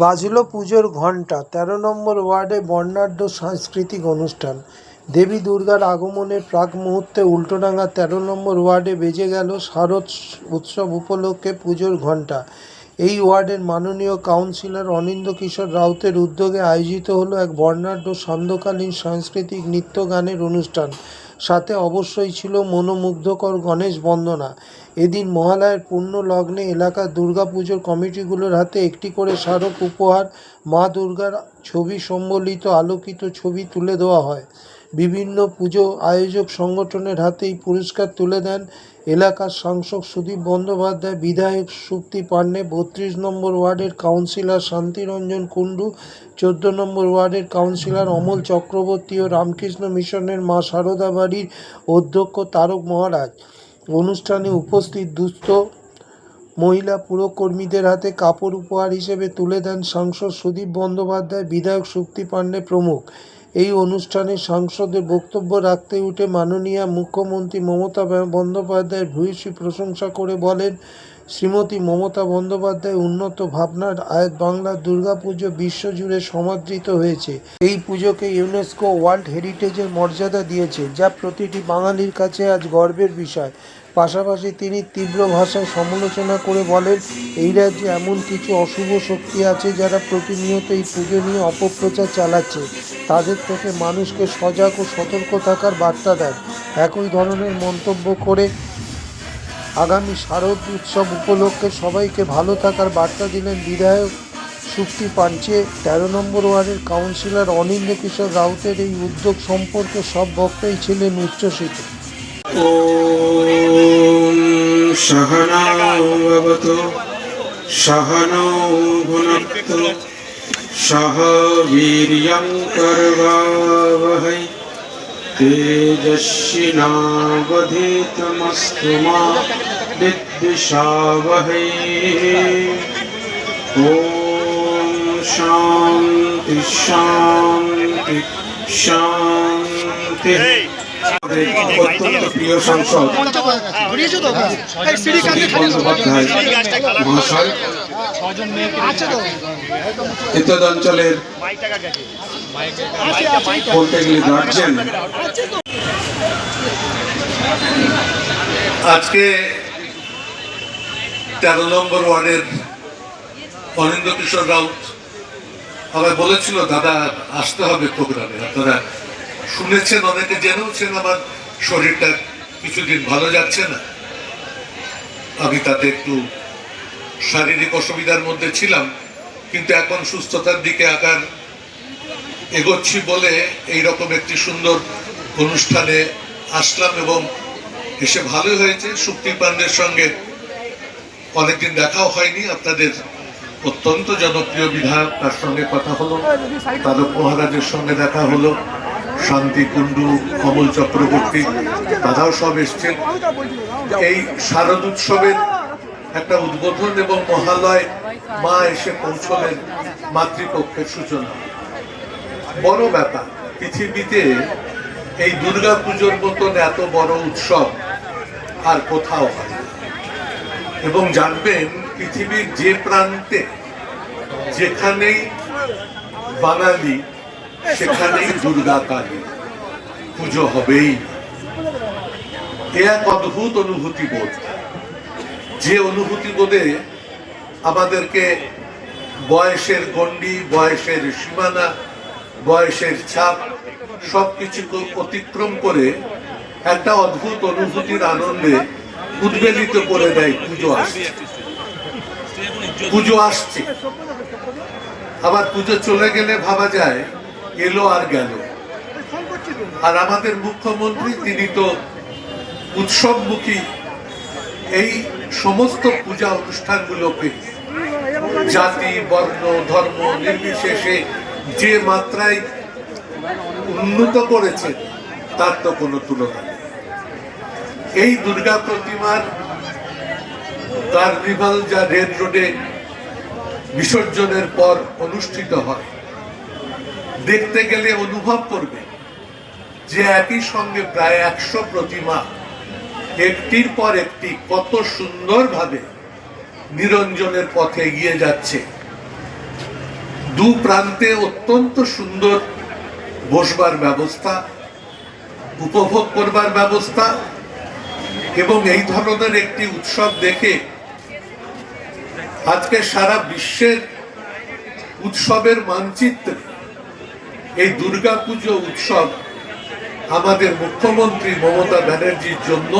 বাজল পুজোর ঘণ্টা, তেরো নম্বর ওয়ার্ডে বর্ণাঢ্য সাংস্কৃতিক অনুষ্ঠান। দেবী দুর্গার আগমনের প্রাক মুহূর্তে উল্টোডাঙা তেরো নম্বর ওয়ার্ডে বেজে গেল শারদ উৎসব উপলক্ষে পুজোর ঘণ্টা। এই ওয়ার্ডের মাননীয় কাউন্সিলর অনিন্দ কিশোর রাউতের উদ্যোগে আয়োজিত হলো এক বর্ণাঢ্য সান্ধ্যকালীন সাংস্কৃতিক নৃত্য গানের অনুষ্ঠান। সাথে অবশ্যই ছিল মনোমুগ্ধকর গণেশ বন্দনা। এদিন মহালয়ার পূর্ণ লগ্নে এলাকার দুর্গাপুজোর কমিটিগুলোর হাতে একটি করে স্মারক উপহার মা দুর্গার ছবি সম্বলিত আলোকিত ছবি তুলে দেওয়া হয়। বিভিন্ন পুজো আয়োজক সংগঠনের হাতে এই পুরস্কার তুলে দেন এলাকার সাংসদ সুদীপ বন্দ্যোপাধ্যায়, বিধায়ক সুপ্তি পান্ডে, বত্রিশ নম্বর ওয়ার্ডের কাউন্সিলর শান্তিরঞ্জন কুণ্ডু, চোদ্দ নম্বর ওয়ার্ডের কাউন্সিলর অমল চক্রবর্তী ও রামকৃষ্ণ মিশনের মা সারদা বাড়ির অধ্যক্ষ তারক মহারাজ। অনুষ্ঠানে উপস্থিত দুস্থ মহিলা পুরকর্মীদের হাতে কাপড় উপহার হিসেবে তুলে দেন সাংসদ সুদীপ বন্দ্যোপাধ্যায়, বিধায়ক শক্তি পান্ডে প্রমুখ। এই অনুষ্ঠানে সাংসদে বক্তব্য রাখতে উঠে মাননীয় মুখ্যমন্ত্রী মমতা বন্দ্যোপাধ্যায়ের ভূয়সী প্রশংসা করে বলেন, শ্রীমতী মমতা বন্দ্যোপাধ্যায় উন্নত ভাবনার আয়াত বাংলার দুর্গাপুজো বিশ্বজুড়ে সমাদৃত হয়েছে। এই পুজোকে ইউনেস্কো ওয়ার্ল্ড হেরিটেজের মর্যাদা দিয়েছে, যা প্রতিটি বাঙালির কাছে আজ গর্বের বিষয়। পাশাপাশি তিনি তীব্র ভাষায় সমালোচনা করে বলেন, এই রাজ্যে এমন কিছু অশুভ শক্তি আছে যারা প্রতিনিয়ত এই পুজো নিয়ে অপপ্রচার চালাচ্ছে। তাদের থেকে মানুষকে সজাগ ও সতর্ক থাকার বার্তা দেন। একই ধরনের মন্তব্য করে আগামী শারদ উৎসব উপলক্ষে সবাইকে ভালো থাকার বার্তা দিলেন বিধায়ক সুক্তি পাঞ্চে। তেরো নম্বর ওয়ার্ডের কাউন্সিলর অনিন্দ কিশোর রাউতের এই উদ্যোগ সম্পর্কে সব বক্তাই ছিলেন উচ্ছ্বসিত। सहनावतु सहनौ भुनक्तु सह वीर्यं कर्वावहै तेजस्विनावधीतमस्तु मा विद्विषावहै ॐ शान्ति शान्ति শান্তিः আমাদের অত্যন্ত প্রিয় সাংসদ বন্দ্যোপাধ্যায় মহাশয়। অঞ্চলের বলতে গেলে গার্জেন আজকে তেরো নম্বর ওয়ার্ডের অনিন্দ কিশোর রাউত আমায় বলেছিল দাদা আসতে হবে প্রোগ্রামে। আপনারা শুনেছেন অনেকে জেনেওছেন আমার শরীরটা কিছুদিন ভালো যাচ্ছে না। আমি তাতে একটু শারীরিক অসুবিধার মধ্যে ছিলাম, কিন্তু এখন সুস্থতার দিকে আকার এগোচ্ছি বলে এই রকম একটি সুন্দর অনুষ্ঠানে আসলাম এবং এসে ভালোই হয়েছে। শুক্তি পান্ডের সঙ্গে অনেকদিন দেখাও হয়নি। আপনাদের অত্যন্ত জনপ্রিয় বিধায়ক, তার সঙ্গে কথা হলো। তারক মহারাজের সঙ্গে দেখা হলো। শান্তি কুণ্ডু কমল চক্রবর্তী, তারাও সব এসছেন এই শারদ উৎসবের একটা উদ্বোধন এবং মহালয় মা এসে পৌঁছলেন মাতৃপক্ষের সূচনা। বড় ব্যাপার, পৃথিবীতে এই দুর্গা পুজোর মতন এত বড় উৎসব আর কোথাও হয় এবং জানবেন, পৃথিবীর যে প্রান্তে যেখানেই বাঙালি সেখানেই দুর্গা কালী। পুজো হবেই। এ এক অদ্ভুত অনুভূতি বোধ। যে অনুভূতি বোধে আমাদেরকে বয়সের গণ্ডি, বয়সের সীমানা, বয়সের ছাপ সব সবকিছু অতিক্রম করে একটা অদ্ভুত অনুভূতির আনন্দে উদ্বেলিত করে দেয় পুজো আসছে। পুজো আসছে। আবার পুজো চলে গেলে ভাবা যায় এলো আর গেল। আর আমাদের মুখ্যমন্ত্রী, তিনি তো উৎসবমুখী। এই সমস্ত পূজা অনুষ্ঠানগুলোকে জাতি, বর্ণ, ধর্ম নির্বিশেষে যে মাত্রায় উন্নত করেছে, তার তো কোনো তুলনা নেই। এই দুর্গা প্রতিমার কার্নিভাল যা রেড রোডে বিসর্জনের পর অনুষ্ঠিত হয় দেখতে গেলে অনুভব করবে যে একই সঙ্গে প্রায় একশো প্রতিমা একটির পর একটি কত সুন্দরভাবে নিরঞ্জনের পথে এগিয়ে যাচ্ছে। দু প্রান্তে অত্যন্ত সুন্দর বসবার ব্যবস্থা, উপভোগ করবার ব্যবস্থা এবং এই ধরনের একটি উৎসব দেখে আজকে সারা বিশ্বের উৎসবের মানচিত্রে এই দুর্গাপুজো উৎসব আমাদের মুখ্যমন্ত্রী মমতা ব্যানার্জির জন্য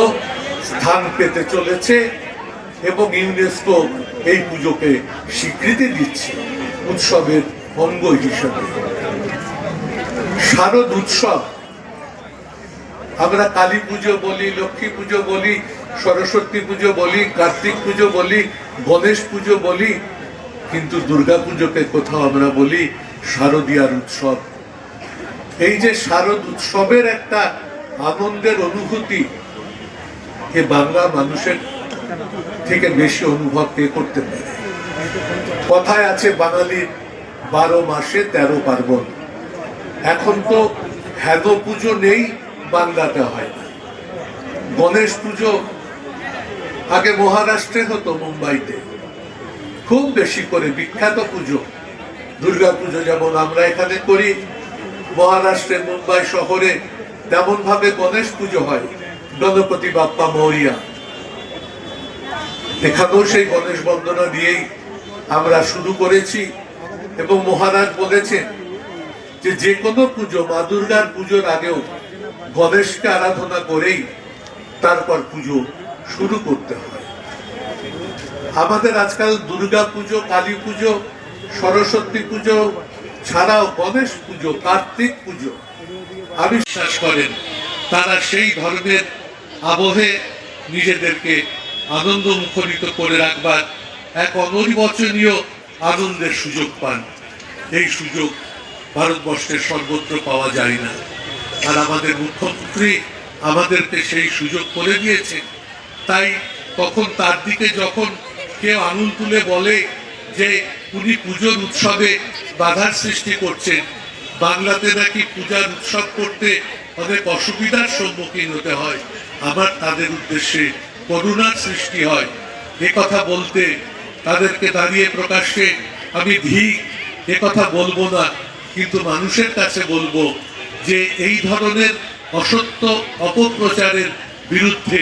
স্থান পেতে চলেছে এবং ইউনেস্কো এই পুজোকে স্বীকৃতি দিচ্ছে উৎসবের অঙ্গ হিসেবে। শারদ উৎসব, আমরা কালী পুজো বলি, লক্ষ্মী পুজো বলি, সরস্বতী পুজো বলি, কার্তিক পুজো বলি, গণেশ পুজো বলি, কিন্তু দুর্গা পুজোকে কোথাও আমরা বলি শারদীয়ার উৎসব। এই যে শারদ উৎসবের একটা আনন্দের অনুভূতি, এ বাংলা মানুষের থেকে বেশি অনুভব কে করতে পারে। কথায় আছে বাঙালির বারো মাসে তেরো পার্বণ। এখন তো হ্যাদ পুজো নেই, বাংলাতে হয় না। গণেশ পুজো আগে মহারাষ্ট্রে হতো, মুম্বাইতে। খুব বেশি করে বিখ্যাত পুজো। দুর্গা পুজো যেমন আমরা এখানে করি মহারাষ্ট্রে মুম্বাই শহরে তেমন ভাবে গণেশ পুজো হয়, গণপতি বাপ্পা মৌরিয়া। এখানেও সেই গণেশ বন্দনা দিয়েই আমরা শুরু করেছি এবং মহারাজ বলেছেন যে যে কোনো পুজো, মা দুর্গার পুজোর আগেও গণেশকে আরাধনা করেই তারপর পুজো শুরু করতে হয়। আমাদের আজকাল দুর্গা পুজো, কালী পুজো, সরস্বতী পুজো ছাড়াও গণেশ পুজো, কার্তিক পুজো আবিশ্বাস করেন। তারা সেই ধর্মের আবহে নিজেদেরকে আনন্দ মুখরিত করে রাখবার এক অনির্বচনীয় আনন্দের সুযোগ পান। এই সুযোগ ভারতবর্ষের সর্বত্র পাওয়া যায় না। আর আমাদের মুখ্যমন্ত্রী আমাদেরকে সেই সুযোগ করে দিয়েছে তাই তখন তার দিকে যখন কেউ আঙুল তুলে বলে যে উনি পুজোর উৎসবে বাধার সৃষ্টি করছেন, বাংলাতে নাকি পূজার উৎসব করতে অনেক অসুবিধার সম্মুখীন হতে হয়। আমার তাদের উদ্দেশ্যে করুণার সৃষ্টি হয়। এ কথা বলতে তাদেরকে দাঁড়িয়ে প্রকাশ্যে আমি ধী এ কথা বলব না, কিন্তু মানুষের কাছে বলব যে এই ধরনের অসত্য অপপ্রচারের বিরুদ্ধে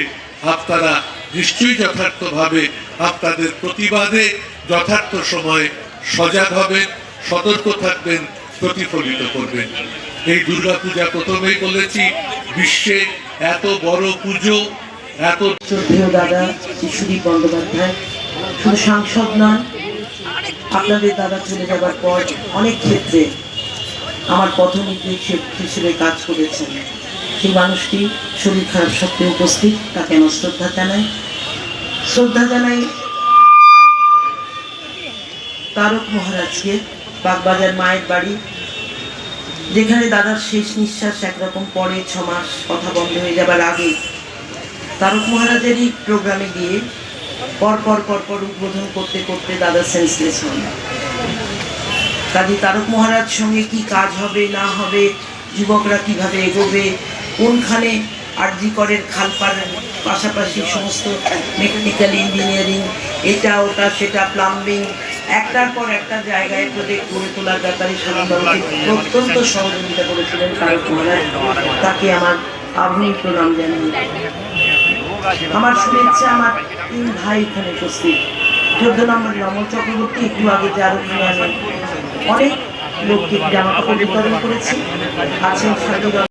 আপনারা নিশ্চয়ই যথার্থভাবে আপনাদের প্রতিবাদে যথার্থ সময়ে সজাগ হবেন, সতর্ক থাকবেন, প্রতিফলিত করবেন। এই দুর্গাপূজা প্রথমেই বলেছি, বিশ্বে এত বড় পুজো, এত শ্রদ্ধেয় দাদা শিশুদীপ বন্দ্যোপাধ্যায়, শুধু সাংসদ নয় আপনাদের দাদা চলে যাবার পর অনেক ক্ষেত্রে আমার পথ হিসেবে কাজ করেছেন। সেই মানুষটি শরীর খারাপ সত্ত্বেও উপস্থিত, তাকে আমার শ্রদ্ধা জানাই। শ্রদ্ধা জানাই তারক মহারাজকে, বাগবাজার মায়ের বাড়ি, যেখানে দাদার শেষ নিঃশ্বাস একরকম পরে ছ মাস কথা বন্ধ হয়ে যাবার আগে। তারক মহারাজেরই প্রোগ্রামে গিয়ে পর পর পর পর উদ্বোধন করতে করতে দাদা সেন্সলেস হন। কাজে তারক মহারাজ সঙ্গে কি কাজ হবে, না হবে, যুবকরা কীভাবে এগোবে কোনখানে আরজি করের খালপাড়ের পাশাপাশি সমস্ত মেকানিক্যাল ইঞ্জিনিয়ারিং, এটা, ওটা, সেটা প্লাম্বিং একটার পর একটা জায়গায় প্রজেক্ট গড়ে তোলার ব্যাপারে সাধারণত অত্যন্ত সহযোগিতা করেছিলেন তাকে আমার আধুনিক প্রণাম জানিয়ে আমার শুভেচ্ছা আমার তিন ভাই এখানে উপস্থিত। চোদ্দ নম্বর রমন চক্রবর্তী, একটু আগে যার অনেক লোককে জামা কাপড় বিতরণ করেছি আছেন